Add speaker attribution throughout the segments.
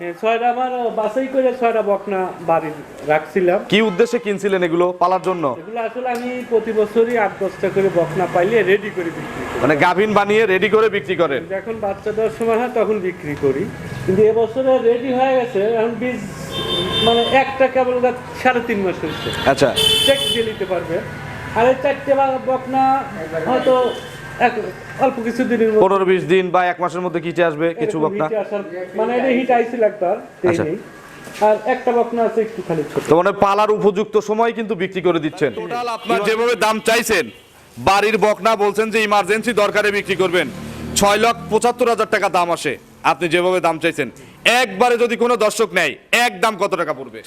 Speaker 1: ছয়টা আমার বাছাই করে ছয়টা বকনা বাড়ি রাখছিলাম।
Speaker 2: কি উদ্দেশ্যে কিনছিলেন এগুলো পালার জন্য?
Speaker 1: এগুলো আসলে আমি প্রতি বছরই আট দশটা করে বকনা পাইলে রেডি করে বিক্রি করি।
Speaker 2: মানে গাভিন বানিয়ে রেডি করে বিক্রি করেন?
Speaker 1: যখন বাচ্চা দেওয়ার সময় হয় তখন বিক্রি করি। কিন্তু এবছরে রেডি হয়ে গেছে এখন বীজ মানে একটা কেবল গাছ সাড়ে তিন মাস হচ্ছে
Speaker 2: আচ্ছা।
Speaker 1: চেক দিয়ে নিতে পারবে। আর এই চারটে বকনা হয়তো অল্প কিছু দিনের মধ্যে।
Speaker 2: পনেরো বিশ দিন বা এক মাসের মধ্যে কিচে আসবে কিছু বকনা?
Speaker 1: মানে এটা হিট আইছিল একবার। আর একটা বকনা আছে একটু খালি ছোট।
Speaker 2: তো মানে পালার উপযুক্ত সময় কিন্তু বিক্রি করে দিচ্ছেন। টোটাল আপনার যেভাবে দাম চাইছেন বাড়ির বকনা বলছেন যে ইমার্জেন্সি দরকারে বিক্রি করবেন। ছয় লক্ষ পঁচাত্তর হাজার টাকা দাম আসে আপনি যেভাবে দাম চাইছেন। একবারে যদি কোনো দর্শক নেয় এক দাম কত টাকা পড়বে?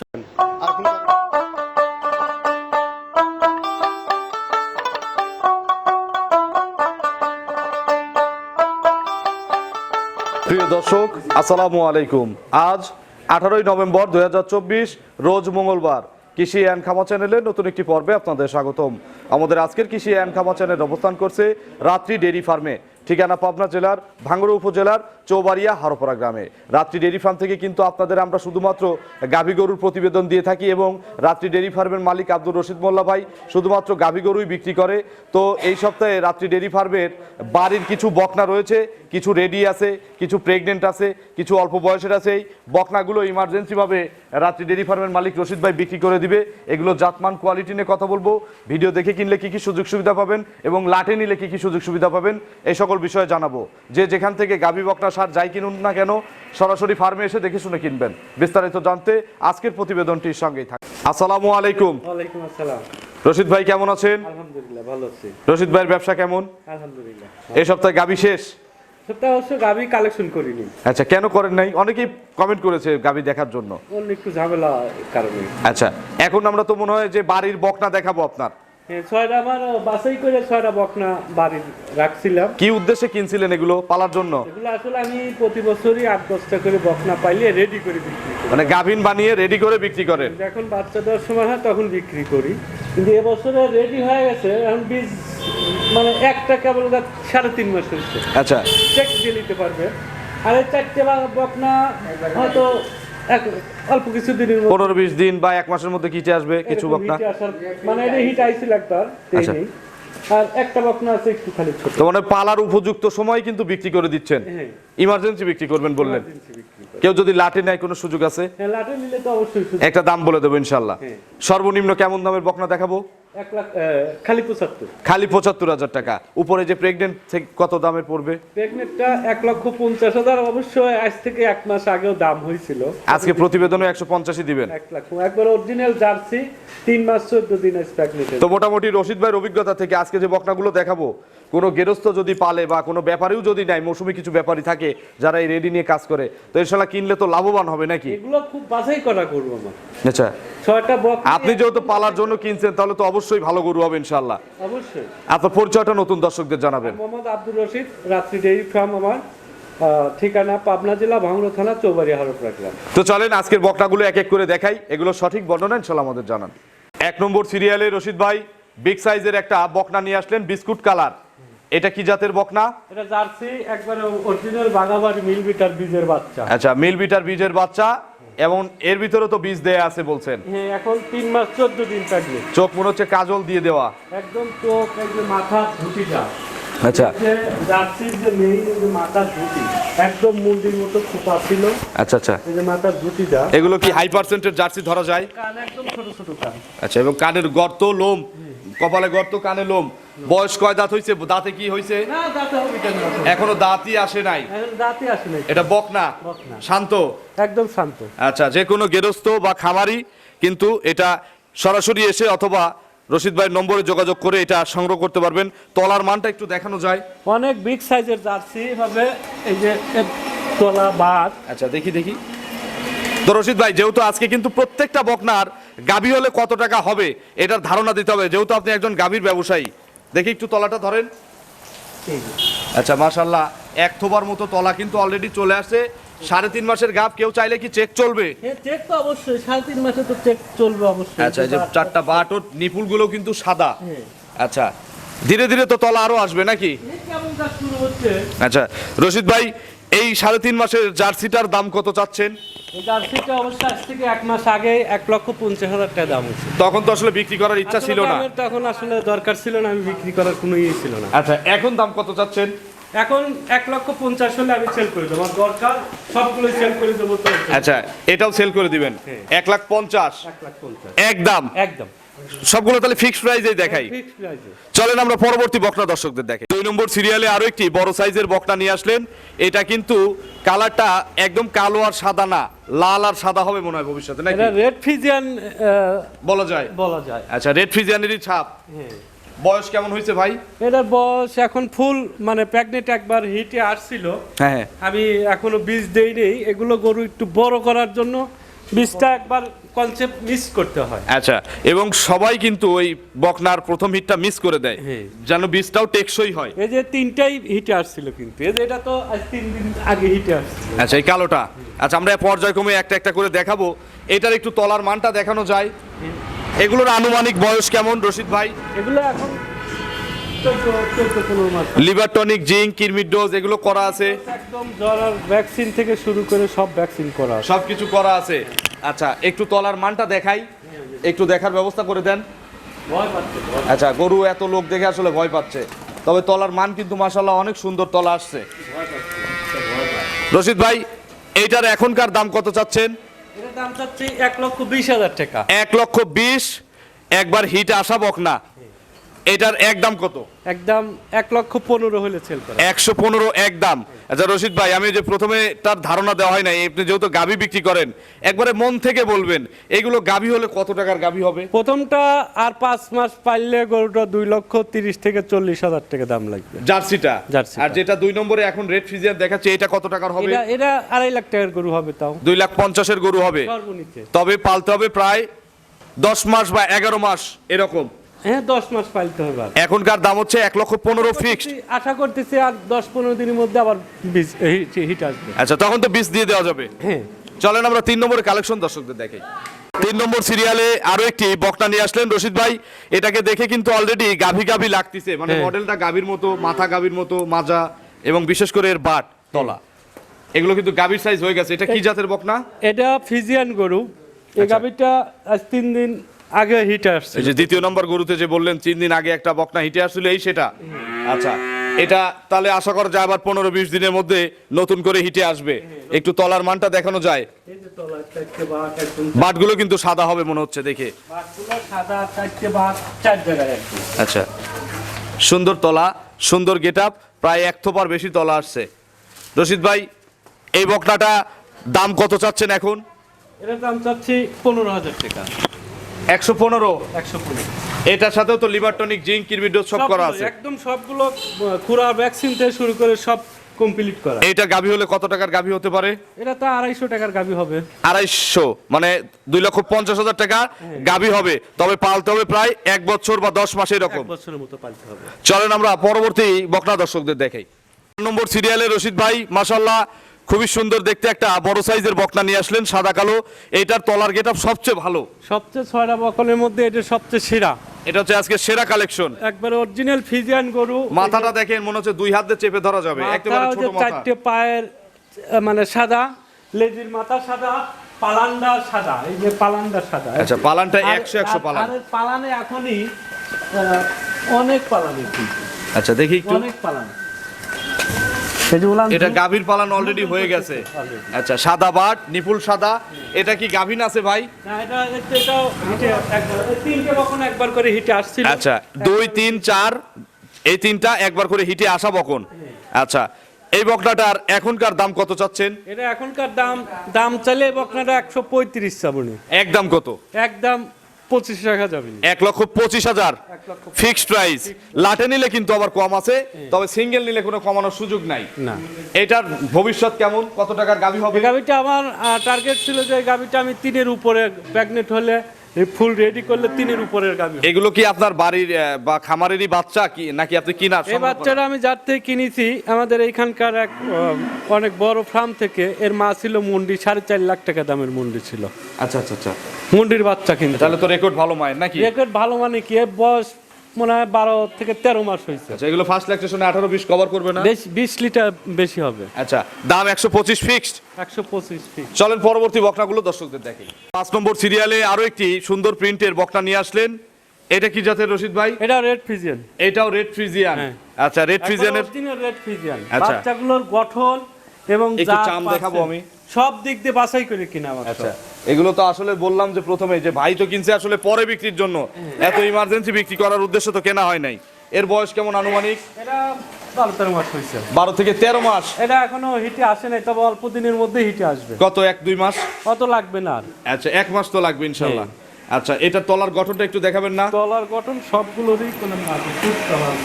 Speaker 2: প্রিয় দর্শক, আসসালামু আলাইকুম। আজ আঠারোই নভেম্বর দুই হাজার চব্বিশ, রোজ মঙ্গলবার কৃষি অ্যান্ড খামা চ্যানেলের নতুন একটি পর্বে আপনাদের স্বাগতম। আমাদের আজকের কৃষি অ্যান্ড খামা চ্যানেল অবস্থান করছে রাত্রি ডেরি ফার্মে। ঠিকানা পাবনা জেলার ভাঙ্গুড়া উপজেলার চৌবাড়িয়া হারোপাড়া গ্রামে। রাত্রি ডেরি ফার্ম থেকে কিন্তু আপনাদের আমরা শুধুমাত্র গাভী গরুর প্রতিবেদন দিয়ে থাকি এবং রাত্রি ডেরি ফার্মের মালিক আব্দুর রশিদ মোল্লা ভাই শুধুমাত্র গাভী গরুই বিক্রি করে। তো এই সপ্তাহে রাত্রি ডেরি ফার্মের বাড়ির কিছু বকনা রয়েছে, কিছু রেডি আছে, কিছু প্রেগনেন্ট আছে, কিছু অল্প বয়সের আছে। এই বকনাগুলো ইমার্জেন্সিভাবে রাত্রি ডেরি ফার্মের মালিক রশিদ ভাই বিক্রি করে দিবে। এগুলো জাতমান কোয়ালিটি নিয়ে কথা বলব। ভিডিও দেখে কিনলে কি কি সুযোগ সুবিধা পাবেন এবং লাটে নিলে কি কি সুযোগ সুবিধা পাবেন। এই সকল বিষয়ে জানাব। যে যেখান থেকে গাভী বকনা সার যাই কিনুন না কেন সরাসরি ফার্মে এসে দেখে শুনে কিনবেন। বিস্তারিত জানতে আজকের প্রতিবেদনটির সঙ্গেই থাকে আসসালামু আলাইকুম।
Speaker 1: ওয়ালাইকুম আসসালাম।
Speaker 2: রশিদ ভাই কেমন আছেন?
Speaker 1: আলহামদুলিল্লাহ ভালো আছি।
Speaker 2: রশিদ ভাইয়ের ব্যবসা কেমন?
Speaker 1: আলহামদুলিল্লাহ।
Speaker 2: এই সপ্তাহে গাবি শেষ?
Speaker 1: সবটা অবশ্য গাবি কালেকশন করিনি।
Speaker 2: আচ্ছা কেন করেন নাই? অনেকেই কমেন্ট করেছে গাভী দেখার জন্য।
Speaker 1: অন্য একটু ঝামেলা কারণে।
Speaker 2: আচ্ছা এখন আমরা তো মনে হয় যে বাড়ির বকনা দেখাবো আপনার।
Speaker 1: ছয়টা আমার বাছাই করে ছয়টা বকনা বাড়ি রাখছিলাম।
Speaker 2: কি উদ্দেশ্যে কিনছিলেন এগুলো পালার জন্য?
Speaker 1: এগুলো আসলে আমি প্রতি বছরই আট দশটা করে বকনা পাইলে রেডি করে বিক্রি করি।
Speaker 2: মানে গাভিন বানিয়ে রেডি করে বিক্রি করেন?
Speaker 1: যখন বাচ্চা দেওয়ার সময় হয় তখন বিক্রি করি। কিন্তু এবছরে রেডি হয়ে গেছে এখন বীজ মানে একটা কেবল সাড়ে তিন মাস হচ্ছে
Speaker 2: আচ্ছা।
Speaker 1: চেক দিয়ে নিতে পারবে। আর এই চারটে বকনা হয়তো অল্প কিছু দিনের মধ্যে।
Speaker 2: পনেরো বিশ দিন বা এক মাসের মধ্যে কিটে আসবে কিছু বকনা?
Speaker 1: মানে এটা হিট আইছিল একবার
Speaker 2: আচ্ছা।
Speaker 1: আর একটা বকনা আছে একটু খালি ছোট।
Speaker 2: তো মানে পালার উপযুক্ত সময় কিন্তু বিক্রি করে দিচ্ছেন।
Speaker 1: হ্যাঁ।
Speaker 2: ইমার্জেন্সি বিক্রি করবেন বললেন। কেউ যদি লাটে নেয় কোনো সুযোগ আছে?
Speaker 1: হ্যাঁ লাটে নিলে তো অবশ্যই
Speaker 2: একটা দাম বলে দেবো ইনশাল্লাহ।
Speaker 1: হ্যাঁ।
Speaker 2: সর্বনিম্ন কেমন দামের বকনা দেখাবো?
Speaker 1: এক লাখ খালি পঁচাত্তর।
Speaker 2: খালি পঁচাত্তর হাজার টাকা। উপরে যে প্রেগনেন্ট কত দামের পড়বে?
Speaker 1: প্রেগনেন্টটা এক লক্ষ পঞ্চাশ হাজার অবশ্যই আজ থেকে এক মাস আগেও দাম হয়েছিল।
Speaker 2: আজকে প্রতিবেদনে একশো পঞ্চাশই দিবেন।
Speaker 1: এক লাখ। একবার অরিজিনাল জার্সি তিন মাস চোদ্দ দিন আজ প্রেগনেন্ট
Speaker 2: তো মোটামুটি রশিদ ভাইয়ের অভিজ্ঞতা থেকে আজকে যে বকনাগুলো দেখাবো কোনো গেরস্থ যদি পালে বা কোনো ব্যাপারেও যদি নাই মৌসুমি কিছু ব্যাপারই থাকে যারা এই রেডি নিয়ে কাজ করে তো ইনশাল্লাহ কিনলে তো লাভবান হবে নাকি?
Speaker 1: এগুলো খুব বাছাই করা করব আমার।
Speaker 2: আচ্ছা।
Speaker 1: ছয়টা বক
Speaker 2: আপনি যেহেতু পালার জন্য কিনছেন তাহলে তো অবশ্যই ভালো গরু হবে ইনশাল্লাহ।
Speaker 1: অবশ্যই।
Speaker 2: আপনার পরিচয়টা নতুন দর্শকদের জানাবেন।
Speaker 1: মোহাম্মদ আব্দুর রশিদ রাত্রি ডেইরি ফার্ম আমার। ঠিকানা পাবনা জেলা ভাঙড়া থানা চৌবাড়ি হরপড়া গ্রাম।
Speaker 2: তো চলেন আজকের বকনাগুলো এক এক করে দেখাই। এগুলো সঠিক বর্ণনা ইনশাল্লাহ আমাদের জানান। এক নম্বর সিরিয়ালে রশিদ ভাই বিগ সাইজের একটা বকনা নিয়ে আসলেন বিস্কুট কালার। এটা কি জাতের বকনা?
Speaker 1: এটা জার্সি একবারে অরিজিনাল বাগাবাড়ি মিল বিটার বীজের বাচ্চা।
Speaker 2: আচ্ছা মিল বিটার বীজের বাচ্চা এবং এর ভিতরে তো বীজ দেয়া আছে বলছেন।
Speaker 1: হ্যাঁ এখন তিন মাস চোদ্দ দিন থাকবে।
Speaker 2: চোখ মনে হচ্ছে কাজল দিয়ে দেওয়া।
Speaker 1: একদম চোখ একদম মাথা ধুতিটা
Speaker 2: আচ্ছা।
Speaker 1: যে জার্সির যে মেইন যে মাথার ধুতি একদম মুন্ডির মতো খোপা ছিল।
Speaker 2: আচ্ছা আচ্ছা।
Speaker 1: এই যে মাথার ধুতিটা
Speaker 2: এগুলো কি হাই পার্সেন্টের জার্সি ধরা যায়?
Speaker 1: কান একদম ছোট ছোট কান।
Speaker 2: আচ্ছা এবং কানের গর্ত লোম কপালে গর্ত কানে লোম। বয়স কয় দাঁত হইছে? দাঁতে কি হইছে?
Speaker 1: এখন?
Speaker 2: দাঁতই আসে নাই।
Speaker 1: দাঁতই আসে নাই।
Speaker 2: এটা বক
Speaker 1: না?
Speaker 2: শান্ত?
Speaker 1: একদম শান্ত।
Speaker 2: আচ্ছা যে কোনো গেরস্থ বা খামারি কিন্তু এটা সরাসরি এসে অথবা রশিদ ভাইয়ের নম্বরে যোগাযোগ করে এটা সংগ্রহ করতে পারবেন। তলার মানটা একটু দেখানো যায়।
Speaker 1: অনেক বিগ সাইজের জার্সি ভাবে এই যে তলা তোলা বাদ
Speaker 2: আচ্ছা দেখি দেখি। তো রশিদ ভাই যেহেতু আজকে কিন্তু প্রত্যেকটা বকনার গাভী হলে কত টাকা হবে? এটার ধারণা দিতে হবে। যেহেতু আপনি একজন গাভীর ব্যবসায়ী। দেখি একটু তলাটা ধরেন। আচ্ছা মাশাল্লাহ এক থোবার মতো তলা কিন্তু অলরেডি চলে আসছে। সাড়ে তিন মাসের গাভ কেউ চাইলে কি চেক চলবে?
Speaker 1: হ্যাঁ চেক তো অবশ্যই। সাড়ে তিন মাসে তো চেক চলবে অবশ্যই।
Speaker 2: আচ্ছা এই যে চারটা বাট ও নিপুলগুলো কিন্তু সাদা।
Speaker 1: হ্যাঁ।
Speaker 2: আচ্ছা ধীরে ধীরে তো তলা আরও আসবে নাকি? আচ্ছা রশিদ ভাই এই সাড়ে তিন মাসের জার্সিটার দাম কত চাচ্ছেন?
Speaker 1: এই জার্সিটা অবশ্য আজ থেকে এক মাস আগে এক লক্ষ পঞ্চাশ হাজার টাকা দাম হচ্ছে
Speaker 2: তখন তো আসলে বিক্রি করার ইচ্ছা ছিল না।
Speaker 1: আসলে তখন আসলে দরকার ছিল না আমি বিক্রি করার কোনো ইয়ে ছিল না।
Speaker 2: আচ্ছা এখন দাম কত চাচ্ছেন?
Speaker 1: এখন এক লক্ষ পঞ্চাশ হলে আমি সেল করে দেবো আমার দরকার সবগুলো সেল করে দেবো তো।
Speaker 2: আচ্ছা এটাও সেল করে দিবেন?
Speaker 1: হ্যাঁ।
Speaker 2: এক লাখ পঞ্চাশ? একদম
Speaker 1: একদম।
Speaker 2: সবগুলো তাহলে ফিক্সড প্রাইজেই দেখাই। চলেন আমরা পরবর্তী বকনা দর্শকদের দেখে দুই নম্বর সিরিয়ালে আরও একটি বড় সাইজের বকনা নিয়ে আসলেন। এটা কিন্তু কালারটা একদম কালো আর সাদা না। লাল আর সাদা হবে মনে হয় ভবিষ্যতে নাকি?
Speaker 1: এটা রেড ফিজিয়ান
Speaker 2: বলা যায়।
Speaker 1: বলা যায়।
Speaker 2: আচ্ছা রেড ফিজিয়ানেরই ছাপ।
Speaker 1: হ্যাঁ।
Speaker 2: বয়স কেমন হয়েছে ভাই?
Speaker 1: এটার বয়স এখন ফুল মানে প্রেগনেন্ট একবার হিটে আসছিল।
Speaker 2: হ্যাঁ হ্যাঁ।
Speaker 1: আমি এখনও বীজ দেই নেই। এগুলো গরু একটু বড় করার জন্য বীজটা একবার কনসেপ্ট মিস করতে হয়।
Speaker 2: আচ্ছা এবং সবাই কিন্তু ওই বকনার প্রথম হিটটা মিস করে দেয়।
Speaker 1: হ্যাঁ।
Speaker 2: যেন বীজটাও টেকসই হয়।
Speaker 1: এই যে তিনটাই হিটে আসছিল কিন্তু এই যে এটা তো আজ তিন দিন আগে হিটে আসছিল।
Speaker 2: আচ্ছা এই কালোটা। আচ্ছা আমরা পর্যায়ক্রমে একটা একটা করে দেখাবো। এটার একটু তলার মানটা দেখানো যায়। এগুলোর আনুমানিক বয়স কেমন রশিদ ভাই?
Speaker 1: এগুলো এখন চোদ্দ চোদ্দ পনেরো মাস
Speaker 2: লিভার টনিক জিঙ্ক কিরমিট ডোজ এগুলো করা আছে?
Speaker 1: একদম জ্বর ভ্যাকসিন থেকে শুরু করে সব ভ্যাকসিন করা
Speaker 2: সব কিছু করা আছে। আচ্ছা একটু তলার মানটা দেখাই। একটু দেখার ব্যবস্থা করে দেন। আচ্ছা গরু এত লোক দেখে আসলে ভয় পাচ্ছে। তবে তলার মান কিন্তু মাসাল্লাহ অনেক সুন্দর তলা আসছে। রশিদ ভাই এইটার এখনকার দাম কত চাচ্ছেন?
Speaker 1: দাম চাচ্ছি এক লক্ষ বিশ হাজার টাকা।
Speaker 2: এক লক্ষ বিশ একবার হিট আসা বকনা এটার এক দাম কত?
Speaker 1: একদম এক লক্ষ পনেরো হলে সেল করে।
Speaker 2: একশো পনেরো এক দাম। আচ্ছা রশিদ ভাই আমি যে প্রথমে তার ধারণা দেওয়া হয় নাই আপনি যেহেতু গাভি বিক্রি করেন একবারে মন থেকে বলবেন এগুলো গাভি হলে কত টাকার গাভি হবে?
Speaker 1: প্রথমটা আর পাঁচ মাস পাইলে গরুটা দুই লক্ষ তিরিশ থেকে চল্লিশ হাজার টাকা দাম লাগবে।
Speaker 2: জার্সিটা?
Speaker 1: জার্সি
Speaker 2: আর যেটা দুই নম্বরে এখন রেড ফিজিয়ান দেখাচ্ছে এটা কত টাকার হবে?
Speaker 1: এটা এটা আড়াই লাখ টাকার গরু হবে তাও।
Speaker 2: দুই লাখ পঞ্চাশের গরু হবে। তবে পালতে হবে প্রায় দশ মাস বা এগারো মাস এরকম।
Speaker 1: হ্যাঁ দশ মাস পাইতে হবে
Speaker 2: এখনকার দাম হচ্ছে এক লক্ষ পনেরো ফিক্সড
Speaker 1: আশা করতেছি আর দশ পনেরো দিনের মধ্যে আবার বীজ হিট- আসবে।
Speaker 2: আচ্ছা তখন তো বিষ দিয়ে দেওয়া যাবে।
Speaker 1: হ্যাঁ।
Speaker 2: চলেন আমরা তিন নম্বরের কালেকশন দর্শকদের দেখাই। তিন নম্বর সিরিয়ালে আরও একটি বকনা নিয়ে আসলেন রশিদ ভাই। এটাকে দেখে কিন্তু অলরেডি গাভি গাভি লাগতেছে। মানে
Speaker 1: হ্যাঁ।
Speaker 2: মডেলটা গাভীর মতো মাথা গাভীর মতো মাজা এবং বিশেষ করে এর বাট তলা। এগুলো কিন্তু গাভীর সাইজ হয়ে গেছে। এটা কি জাতের বকনা
Speaker 1: এটা ফিজিয়ান গরু। এই
Speaker 2: আচ্ছা।
Speaker 1: গাভিটা আজ তিন দিন আগে হিট আসছে
Speaker 2: এই যে দ্বিতীয় নম্বর গরুতে যে বললেন তিন দিন আগে একটা বকনা হিটে আসছিল এই সেটা? আচ্ছা এটা তাহলে আশা করা যায় আবার পনেরো বিশ দিনের মধ্যে নতুন করে হিটে আসবে। একটু তলার মানটা দেখানো যায়। বাটগুলো কিন্তু সাদা হবে মনে হচ্ছে দেখে।
Speaker 1: বাঘগুলো সাদা চারটে বাঘ চার জায়গায় একদম।
Speaker 2: আচ্ছা সুন্দর তলা সুন্দর গেট প্রায় এক থোপার বেশি তলা আসছে। রশিদ ভাই এই বকনাটা দাম কত চাচ্ছেন এখন?
Speaker 1: এটার দাম চাচ্ছি পনেরো হাজার টাকা।
Speaker 2: একশো পনেরো?
Speaker 1: একশো পনেরো।
Speaker 2: এটার সাথেও তো লিভার টনিক জিঙ্ক কিরবিডোজ সব করা আছে।
Speaker 1: একদম সবগুলো খুরা ভ্যাকসিন থেকে শুরু করে সব কমপ্লিট করা।
Speaker 2: এইটা গাভী হলে কত টাকার গাভী হতে পারে?
Speaker 1: এটা তো আড়াইশো টাকার গাভি হবে।
Speaker 2: আড়াইশো মানে দুই লক্ষ পঞ্চাশ হাজার টাকা গাভী হবে। তবে পালতে হবে প্রায় এক বছর বা দশ মাস এরকম।
Speaker 1: বছরের মতো পালতে হবে।
Speaker 2: চলেন আমরা পরবর্তী বকনা দর্শকদের দেখাই। নম্বর সিরিয়ালে রশিদ ভাই মাসাল্লাহ খুবই সুন্দর দেখতে একটা বড় সাইজের বকনা নিয়ে আসলেন সাদা কালো। এইটার তলার গেট সবচেয়ে ভালো।
Speaker 1: সবচেয়ে ছয়টা বকলের মধ্যে এটা সবচেয়ে সেরা।
Speaker 2: এটা হচ্ছে আজকে সেরা কালেকশন।
Speaker 1: একবার অরিজিনাল ফিজিয়ান গরু।
Speaker 2: মাথাটা দেখেন মনে হচ্ছে দুই হাত চেপে ধরা যাবে। একেবারে ছোট মাথা।
Speaker 1: চারটে পায়ের মানে সাদা লেজির মাথা সাদা পালান্ডা সাদা এই যে পালান্ডা সাদা।
Speaker 2: আচ্ছা পালানটা
Speaker 1: আর-
Speaker 2: একশো একশো
Speaker 1: আর-
Speaker 2: পালান।
Speaker 1: আর পালানে এখনই অনেক পালানে
Speaker 2: আচ্ছা দেখি একটু।
Speaker 1: অনেক পালানে।
Speaker 2: এটা গাভীর পালান অলরেডি হয়ে গেছে। আচ্ছা সাদা বাট নিপুল সাদা। এটা কি গাভীন আছে ভাই?
Speaker 1: একবার তিনটে বকন একবার করে হিটে আসছিল?
Speaker 2: আচ্ছা দুই তিন চার এই তিনটা একবার করে হিটে আসা বকন। আচ্ছা এই বকনাটার এখনকার দাম কত চাচ্ছেন?
Speaker 1: এটা এখনকার দাম দাম চাইলে এই বকনাটা একশো পঁয়ত্রিশ চাবনি
Speaker 2: একদম কত?
Speaker 1: একদম পঁচিশ টাকা যাবে।
Speaker 2: এক লক্ষ পঁচিশ হাজার। ফিক্সড প্রাইস লাটে নিলে কিন্তু আবার কম আছে তবে সিঙ্গেল নিলে কোনো কমানোর সুযোগ নাই।
Speaker 1: না।
Speaker 2: এটার ভবিষ্যৎ কেমন? কত টাকার গাভি হবে?
Speaker 1: গাভিটা আমার টার্গেট ছিল যে গাভিটা আমি তিনের উপরে প্রেগনেন্ট হলে ফুল রেডি করলে তিনের উপরের গাভি
Speaker 2: এগুলো কি আপনার বাড়ির বা খামারেরই বাচ্চা কি নাকি আপনি কিনা
Speaker 1: এই বাচ্চাটা আমি যার থেকে কিনেছি আমাদের এইখানকার এক অনেক বড় ফার্ম থেকে এর মা ছিল মুন্ডি সাড়ে চার লাখ টাকা দামের মুন্ডি ছিল।
Speaker 2: আচ্ছা আচ্ছা আচ্ছা।
Speaker 1: মুন্ডির বাচ্চা কিন্তু।
Speaker 2: তাহলে তো রেকর্ড ভালো মায়ের নাকি?
Speaker 1: রেকর্ড ভালো মানে কি? বয়স মনে হয় বারো থেকে তেরো মাস হয়েছে।
Speaker 2: আচ্ছা এগুলো ফার্স্ট ল্যাকটেশনে আঠারো বিশ কভার করবে না?
Speaker 1: বেশ বিশ লিটার বেশি হবে।
Speaker 2: আচ্ছা দাম একশো পঁচিশ ফিক্সড
Speaker 1: একশো পঁচিশ
Speaker 2: চলেন পরবর্তী বকনাগুলো দর্শকদের দেখি। পাঁচ নম্বর সিরিয়ালে আরও একটি সুন্দর প্রিন্টের বকনা নিয়ে আসলেন। এটা কি জাতের রশিদ ভাই?
Speaker 1: এটা রেড ফিজিয়ান
Speaker 2: এটাও রেড ফ্রিজিয়ান। আচ্ছা রেড ফ্রিজিয়ানের
Speaker 1: রেড
Speaker 2: আচ্ছা।
Speaker 1: বাচ্চাগুলোর গঠন এবং
Speaker 2: একটু চাম দেখাবো আমি।
Speaker 1: সব দিক দিয়ে বাছাই করে কিনা
Speaker 2: আচ্ছা। এগুলো তো আসলে বললাম যে প্রথমে যে ভাই তো কিনছে আসলে পরে বিক্রির জন্য। এত ইমার্জেন্সি বিক্রি করার উদ্দেশ্য তো কেনা হয় নাই। এর বয়স কেমন আনুমানিক?
Speaker 1: বারো
Speaker 2: থেকে তেরো মাস।
Speaker 1: এটা এখনও হিটে আসে নাই তবে অল্প দিনের মধ্যে হিটে আসবে।
Speaker 2: কত এক দুই মাস?
Speaker 1: অত লাগবে না আর।
Speaker 2: আচ্ছা এক মাস তো লাগবে ইনশাল্লাহ। আচ্ছা এটা তলার গঠনটা একটু দেখাবেন না?
Speaker 1: তলার গঠন সবগুলোরই কোনো।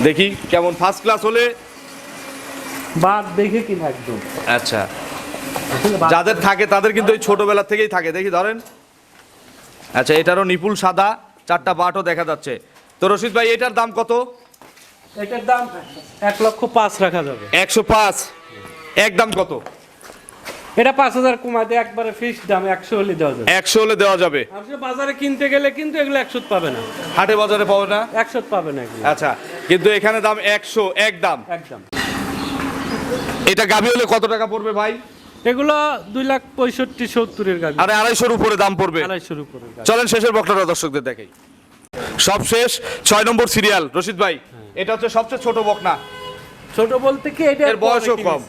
Speaker 2: দেখি কেমন? ফার্স্ট ক্লাস হলে?
Speaker 1: বাদ দেখে কিনা একদম।
Speaker 2: আচ্ছা। যাদের থাকে তাদের কিন্তু এই ছোটবেলা থেকেই থাকে। দেখি ধরেন। আচ্ছা এটারও নিপুল সাদা চারটা বাটও দেখা যাচ্ছে। তো রশিদ ভাই এটার দাম কত?
Speaker 1: এটার দাম এক লক্ষ পাঁচ রাখা যাবে।
Speaker 2: একশো পাঁচ। একদম কত?
Speaker 1: এটা পাঁচ হাজার কমাতে একবারে ফিক্স দাম একশো হলে দেওয়া যাবে।
Speaker 2: একশো হলে দেওয়া যাবে।
Speaker 1: বাজারে কিনতে গেলে কিন্তু এগুলো একশো পাবে না।
Speaker 2: হাটে বাজারে পাবে না?
Speaker 1: একশো পাবে না
Speaker 2: আচ্ছা কিন্তু এখানে দাম একশো এক দাম।
Speaker 1: একদম।
Speaker 2: এটা গাভি হলে কত টাকা পড়বে ভাই?
Speaker 1: এগুলো দুই লাখ পঁয়ষট্টি সত্তরের গাড়ি
Speaker 2: আরে আড়াইশোর উপরে দাম পড়বে।
Speaker 1: আড়াইশোর উপরে
Speaker 2: চলেন শেষের বক্তাটা দর্শকদের দেখাই। সব শেষ ছয় নম্বর সিরিয়াল। রশিদ ভাই এটা হচ্ছে সবচেয়ে ছোট বকনা।
Speaker 1: ছোট বলতে কি এটা
Speaker 2: এর বয়সও কম।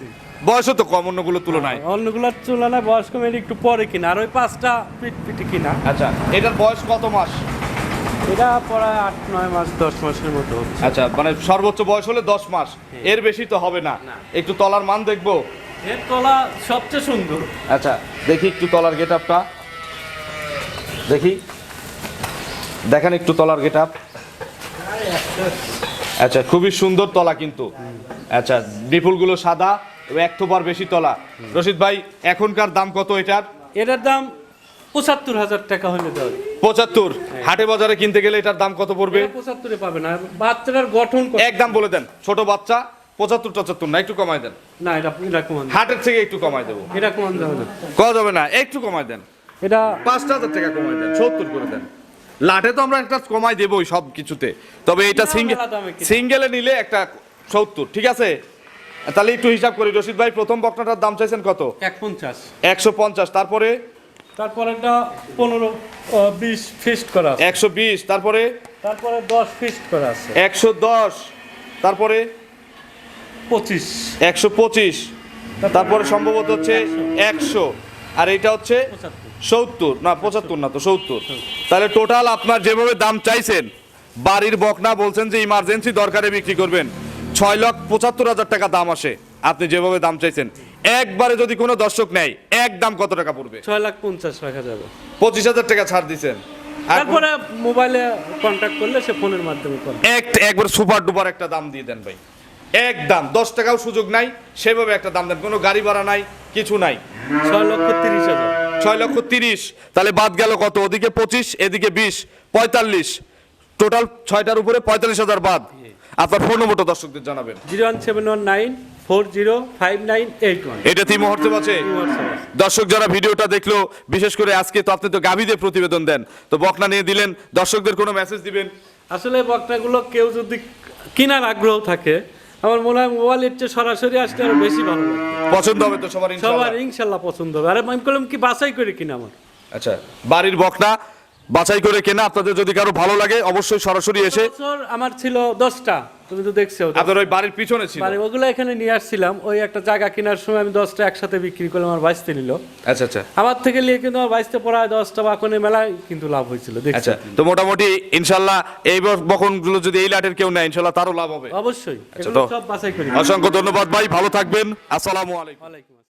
Speaker 2: বয়সও তো কম অন্যগুলো তুলনায়।
Speaker 1: অন্যগুলোর তুলনায় বয়স কম এটা একটু পরে কিনা। আর ওই পাঁচটা পিট পিটি কিনা।
Speaker 2: আচ্ছা এটার বয়স কত মাস?
Speaker 1: এটা প্রায় আট নয় মাস দশ মাসের মতো
Speaker 2: আচ্ছা মানে সর্বোচ্চ বয়স হলে দশ মাস। এর বেশি তো হবে না। একটু তলার মান দেখব?
Speaker 1: এর তলা সবচেয়ে সুন্দর।
Speaker 2: আচ্ছা দেখি একটু তলার গেট আপটা দেখি। দেখেন একটু তলার গেট আপ আচ্ছা খুবই সুন্দর তলা কিন্তু। আচ্ছা বিপুলগুলো সাদা এক থোপার বেশি তলা। রশিদ ভাই এখনকার দাম কত এটার?
Speaker 1: এটার দাম পঁচাত্তর হাজার টাকা হলে যাবে।
Speaker 2: পঁচাত্তর? হাটে বাজারে কিনতে গেলে এটার দাম কত পড়বে?
Speaker 1: পঁচাত্তরে পাবে না বাচ্চাটার গঠন কত?
Speaker 2: এক দাম বলে দেন ছোট বাচ্চা। পঁচাত্তর টচাত্তর না একটু কমায় দেন।
Speaker 1: না এটা এটা কমান
Speaker 2: হাটের থেকে একটু কমায় দেবো।
Speaker 1: এটা কমান যাবে না।
Speaker 2: কওয়া যাবে না একটু কমায় দেন।
Speaker 1: এটা
Speaker 2: পাঁচটা হাজার টাকা কমায় দেন সত্তর করে দেন। লাটে তো আমরা একটা কমাই দেবই সব কিছুতে। তবে এটা সিঙ্গেল সিঙ্গেলে নিলে একটা সত্তর ঠিক আছে? তাহলে একটু হিসাব করি। রশিদ ভাই প্রথম বকনাটার দাম চাইছেন কত?
Speaker 1: এক পঞ্চাশ
Speaker 2: একশো পঞ্চাশ তারপরে?
Speaker 1: তারপর একটা পনেরো বিশ ফিস্ট করা
Speaker 2: একশো বিশ তারপরে?
Speaker 1: তারপরে দশ ফিস্ট করা আছে।
Speaker 2: একশো দশ তারপরে?
Speaker 1: পঁচিশ।
Speaker 2: একশো পঁচিশ। তারপরে সম্ভবত হচ্ছে একশো। আর এটা হচ্ছে সত্তর। না পঁচাত্তর না তো সত্তর। তাহলে টোটাল আপনার যেভাবে দাম চাইছেন বাড়ির বকনা বলছেন যে ইমার্জেন্সি দরকারে বিক্রি করবেন ছয় লক্ষ পঁচাত্তর হাজার টাকা দাম আসে। আপনি যেভাবে দাম চাইছেন একবারে যদি কোনো দর্শক নেয় এক দাম কত টাকা পড়বে?
Speaker 1: ছয় লাখ পঞ্চাশ রাখা যাবে।
Speaker 2: পঁচিশ হাজার টাকা ছাড় দিচ্ছেন
Speaker 1: তারপরে মোবাইলে কন্ট্যাক্ট করলে সে ফোনের মাধ্যমে
Speaker 2: এক একবার সুপার ডুপার একটা দাম দিয়ে দেন ভাই। এক দাম দশ টাকাও সুযোগ নাই সেভাবে একটা দাম দেন। কোনো গাড়ি ভাড়া নাই কিছু নাই।
Speaker 1: ছয় লক্ষ তিরিশ হাজার।
Speaker 2: ছয় লক্ষ তিরিশ তাহলে বাদ গেল কত? ওদিকে পঁচিশ এদিকে বিশ পঁয়তাল্লিশ। টোটাল ছয়টার উপরে পঁয়তাল্লিশ হাজার বাদ। আপনার ফোন নম্বরটা দর্শকদের জানাবেন।
Speaker 1: Zero one seven one nine four zero five nine eight one.
Speaker 2: এটা তিন মুহূর্তে আছে দর্শক যারা ভিডিওটা দেখল বিশেষ করে আজকে তো আপনি তো গাভীদের প্রতিবেদন দেন তো বকনা নিয়ে দিলেন। দর্শকদের কোনো মেসেজ দিবেন?
Speaker 1: আসলে বকনাগুলো কেউ যদি কেনার আগ্রহ থাকে আমার মনে হয় মোবাইলের চেয়ে সরাসরি আসলে আরও বেশি ভালো লাগে
Speaker 2: পছন্দ হবে তো সবার
Speaker 1: সবার ইনশাল্লাহ পছন্দ হবে। আরে আমি করলাম কি বাছাই করে কিনা আমার?
Speaker 2: আচ্ছা বাড়ির বকনা বাছাই করে কেনা আপনাদের যদি কারও ভালো লাগে অবশ্যই সরাসরি এসে
Speaker 1: আমার ছিল দশটা। তুমি তো দেখছ
Speaker 2: আপনার ওই বাড়ির পিছনে ছিল।
Speaker 1: বাড়ি ওগুলো এখানে নিয়ে আসছিলাম। ওই একটা জায়গা কেনার সময় আমি দশটা একসাথে বিক্রি করলাম আমার নিল।
Speaker 2: আচ্ছা আচ্ছা।
Speaker 1: আমার থেকে নিয়ে কিন্তু আমার বাইশতে পড়ায় দশটা বাকনে মেলায় কিন্তু লাভ হয়েছিল
Speaker 2: আচ্ছা তো মোটামুটি ইনশাল্লাহ এই বকনগুলো যদি এই লাটের কেউ নেয় ইনশাল্লাহ তারও লাভ হবে।
Speaker 1: অবশ্যই
Speaker 2: আচ্ছা,
Speaker 1: এগুলো
Speaker 2: তো-
Speaker 1: সব বাছাই করি।
Speaker 2: অসংখ্য ধন্যবাদ ভাই ভালো থাকবেন। আসসালামু আলাইকুম।
Speaker 1: আসসালাম।